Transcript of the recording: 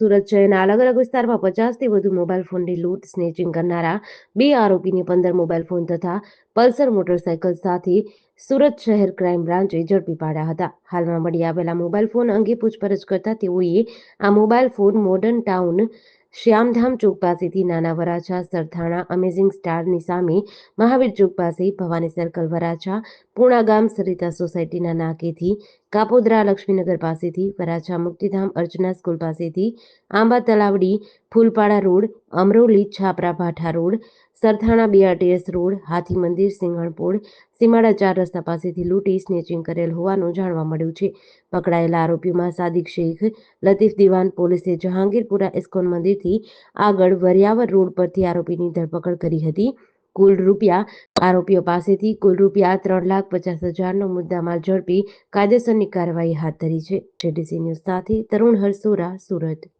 સુરત શહેરના અલગ અલગ વિસ્તારમાં પચાસથી વધુ મોબાઈલ ફોનની લૂંટ, સ્નેચિંગ કરનારા બે આરોપીને પંદર મોબાઈલ ફોન તથા પલ્સર મોટરસાયકલ સાથે સુરત શહેર ક્રાઇમ બ્રાન્ચે ઝડપી પાડ્યા હતા. હાલમાં મળી આવેલા મોબાઈલ ફોન અંગે પૂછપરછ કરતા તેઓએ આ mobile phone modern town Shyamdham ચોક પાસેથી નાના વરાછા, સરથાણા અમેઝિંગ સ્ટારની સામે મહાવીર ચોક પાસે ભવાની સર્કલ વરાછા, પૂણા ગામ, સરિતા સોસાયટીના નાકેથી કાપોદ્રા લક્ષ્મીનગર પાસેથી વરાછા મુક્તિધામ અર્ચના સ્કૂલ પાસેથી Amba Talavadi, Phulpada road, Amroli Chhapra Bhatha road Sarthana BRTS road, Hathi Mandir Singhanpol Simada ચાર રસ્તા પાસેથી લૂંટી સ્નેચિંગ કરેલ હોવાનું જાણવા મળ્યું છે. પકડાયેલા આરોપીઓમાં સાદિક શેખ, લતીફ દિવાન પોલીસે જહાંગીરપુરા ઇસ્કોન મંદિરથી આગળ વરિયાવર રોડ પરથી આરોપીની ધરપકડ કરી હતી. કુલ રૂપિયા, આરોપીઓ પાસેથી કુલ રૂપિયા ત્રણ લાખ પચાસ હજારનો મુદ્દામાલ ઝડપી કાયદેસરની કાર્યવાહી હાથ ધરી છે. જેડીસી ન્યૂઝ સાથે તરુણ હરસોરા સુરત.